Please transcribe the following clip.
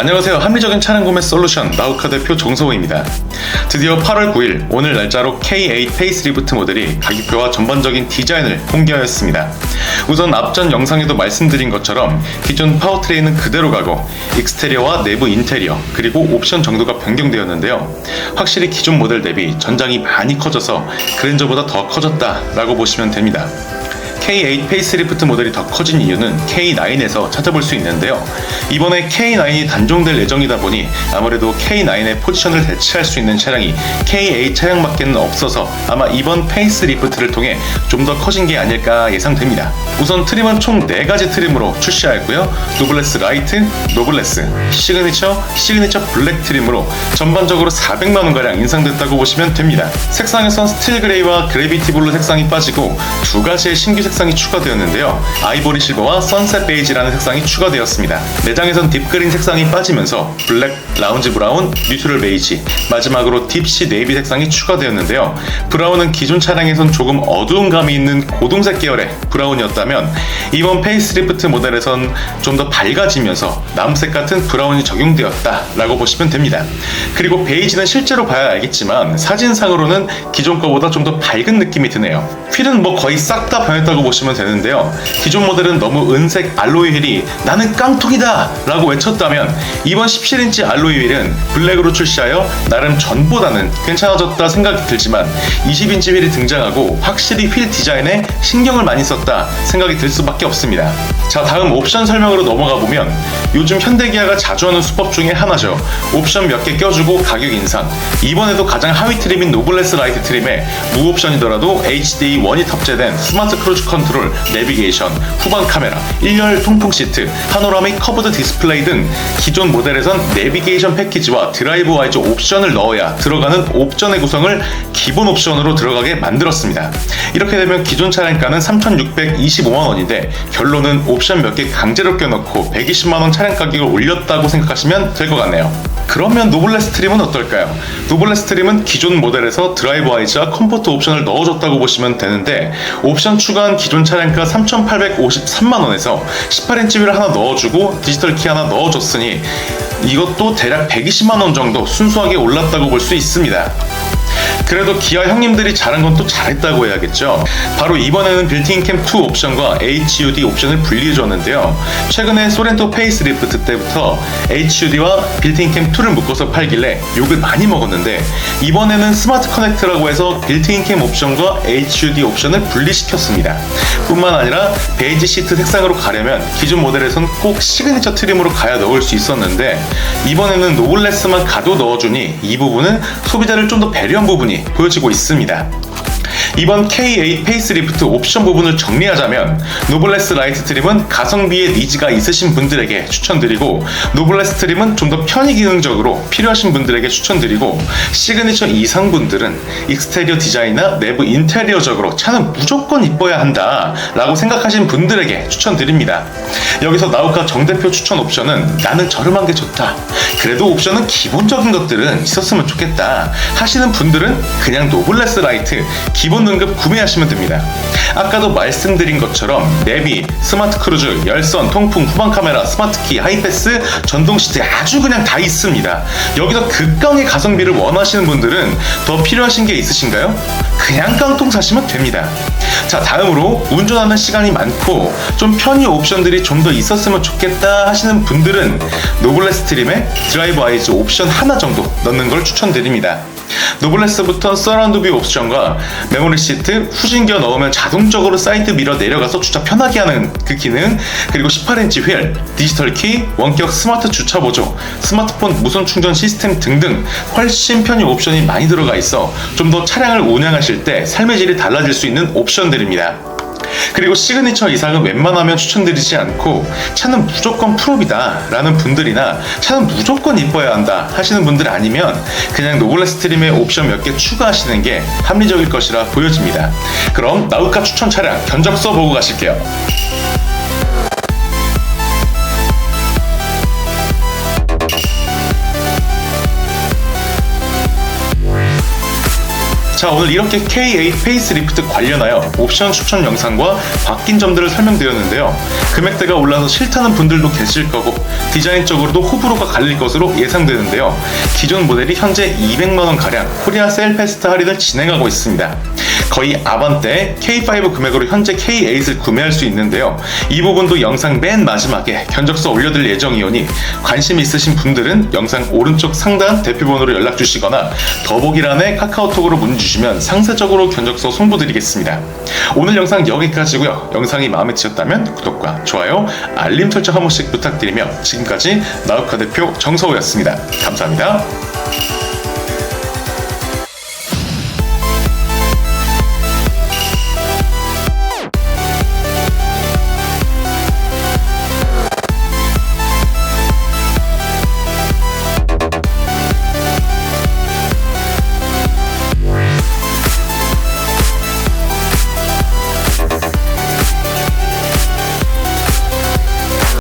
안녕하세요. 합리적인 차량 구매 솔루션 나우카 대표 정성호입니다. 드디어 8월 9일 오늘 날짜로 K8 페이스리프트 모델이 가격표와 전반적인 디자인을 공개하였습니다. 우선 앞전 영상에도 말씀드린 것처럼 기존 파워트레인은 그대로 가고 익스테리어와 내부 인테리어 그리고 옵션 정도가 변경되었는데요. 확실히 기존 모델 대비 전장이 많이 커져서 그랜저보다 더 커졌다라고 보시면 됩니다. K8 페이스리프트 모델이 더 커진 이유는 K9에서 찾아볼 수 있는데요. 이번에 K9이 단종될 예정이다 보니 아무래도 K9의 포지션을 대체할 수 있는 차량이 K8 차량밖에는 없어서 아마 이번 페이스리프트를 통해 좀 더 커진 게 아닐까 예상됩니다. 우선 트림은 총 4가지 트림으로 출시하였고요. 노블레스 라이트, 노블레스, 시그니처, 시그니처 블랙 트림으로 전반적으로 400만원가량 인상됐다고 보시면 됩니다. 색상에선 스틸 그레이와 그래비티 블루 색상이 빠지고 두 가지의 신규 색상이 추가되었는데요. 아이보리 실버와 선셋 베이지라는 색상이 추가되었습니다. 내장에선 딥그린 색상이 빠지면서 블랙, 라운지 브라운, 뉴트럴 베이지, 마지막으로 딥시 네이비 색상이 추가되었는데요. 브라운은 기존 차량에선 조금 어두운 감이 있는 고동색 계열의 브라운이었다면 이번 페이스리프트 모델에선 좀 더 밝아지면서 남색 같은 브라운이 적용되었다라고 보시면 됩니다. 그리고 베이지는 실제로 봐야 알겠지만 사진상으로는 기존 거보다 좀 더 밝은 느낌이 드네요. 휠은 뭐 거의 싹 다 변했다고 보시면 되는데요. 기존 모델은 너무 은색 알로이 휠이 나는 깡통이다 라고 외쳤다면 이번 17인치 알로이 휠은 블랙으로 출시하여 나름 전보다는 괜찮아졌다 생각이 들지만 20인치 휠이 등장하고 확실히 휠 디자인에 신경을 많이 썼다 생각이 들 수밖에 없습니다. 자 다음 옵션 설명으로 넘어가 보면 요즘 현대기아가 자주 하는 수법 중에 하나죠. 옵션 몇 개 껴주고 가격 인상. 이번에도 가장 하위 트림인 노블레스 라이트 트림에 무옵션이더라도 HD 원이 탑재된 스마트 크루즈 컨트롤, 내비게이션, 후방 카메라, 1열 통풍 시트, 파노라믹 커브드 디스플레이 등 기존 모델에선 내비게이션 패키지와 드라이브 와이즈 옵션을 넣어야 들어가는 옵션의 구성을 기본 옵션으로 들어가게 만들었습니다. 이렇게 되면 기존 차량가는 3,625만 원인데 결론은 옵션 몇 개 강제로 껴넣고 120만 원 차량 가격을 올렸다고 생각하시면 될 것 같네요. 그러면 노블레스 트림은 어떨까요? 노블레스 트림은 기존 모델에서 드라이브 와이즈와 컴포트 옵션을 넣어줬다고 보시면 되는데 옵션 추가한 기존 차량가 3,853만 원에서 18인치 휠을 하나 넣어주고 디지털 키 하나 넣어줬으니 이것도 대략 120만 원 정도 순수하게 올랐다고 볼 수 있습니다. 그래도 기아 형님들이 잘한 건 또 잘했다고 해야겠죠. 바로 이번에는 빌트인 캠2 옵션과 HUD 옵션을 분리해 줬는데요. 최근에 소렌토 페이스리프트 때부터 HUD와 빌트인 캠2를 묶어서 팔길래 욕을 많이 먹었는데 이번에는 스마트 커넥트라고 해서 빌트인 캠 옵션과 HUD 옵션을 분리시켰습니다. 뿐만 아니라 베이지 시트 색상으로 가려면 기존 모델에선 꼭 시그니처 트림으로 가야 넣을 수 있었는데 이번에는 노블레스만 가도 넣어주니 이 부분은 소비자를 좀 더 배려한 부분이 보여지고 있습니다. 이번 K8 페이스리프트 옵션 부분을 정리하자면 노블레스 라이트 트림은 가성비에 니즈가 있으신 분들에게 추천드리고 노블레스 트림은 좀 더 편의 기능적으로 필요하신 분들에게 추천드리고 시그니처 이상 분들은 익스테리어 디자인이나 내부 인테리어적으로 차는 무조건 이뻐야 한다 라고 생각하신 분들에게 추천드립니다. 여기서 나우카 정대표 추천 옵션은 나는 저렴한 게 좋다. 그래도 옵션은 기본적인 것들은 있었으면 좋겠다 하시는 분들은 그냥 노블레스 라이트 기본 등급 구매하시면 됩니다. 아까도 말씀드린 것처럼 내비, 스마트 크루즈, 열선, 통풍, 후방 카메라, 스마트 키, 하이패스, 전동 시트 아주 그냥 다 있습니다. 여기서 극강의 가성비를 원하시는 분들은 더 필요하신 게 있으신가요? 그냥 깡통 사시면 됩니다. 자, 다음으로 운전하는 시간이 많고 좀 편의 옵션들이 좀 더 있었으면 좋겠다 하시는 분들은 노블레 스 트림에 드라이브 아이즈 옵션 하나 정도 넣는 걸 추천드립니다. 노블레스부터 서라운드 뷰 옵션과 메모리 시트, 후진기어 넣으면 자동적으로 사이드 미러 내려가서 주차 편하게 하는 그 기능, 그리고 18인치 휠, 디지털 키, 원격 스마트 주차 보조, 스마트폰 무선 충전 시스템 등등 훨씬 편의 옵션이 많이 들어가 있어 좀 더 차량을 운영하실 때 삶의 질이 달라질 수 있는 옵션들입니다. 그리고 시그니처 이상은 웬만하면 추천드리지 않고 차는 무조건 풀업이다 라는 분들이나 차는 무조건 이뻐야 한다 하시는 분들 아니면 그냥 노블레스 트림에 옵션 몇 개 추가하시는 게 합리적일 것이라 보여집니다. 그럼 나우카 추천 차량 견적서 보고 가실게요. 자 오늘 이렇게 K8 페이스리프트 관련하여 옵션 추천 영상과 바뀐 점들을 설명드렸는데요. 금액대가 올라서 싫다는 분들도 계실 거고 디자인적으로도 호불호가 갈릴 것으로 예상되는데요. 기존 모델이 현재 200만원 가량 코리아 셀 페스트 할인을 진행하고 있습니다. 거의 아반떼 K5 금액으로 현재 K8을 구매할 수 있는데요. 이 부분도 영상 맨 마지막에 견적서 올려드릴 예정이오니 관심 있으신 분들은 영상 오른쪽 상단 대표번호로 연락 주시거나 더보기란에 카카오톡으로 문의 주시면 상세적으로 견적서 송부드리겠습니다. 오늘 영상 여기까지고요. 영상이 마음에 드셨다면 구독과 좋아요, 알림 설정 한 번씩 부탁드리며 지금까지 나우카 대표 정서우였습니다. 감사합니다.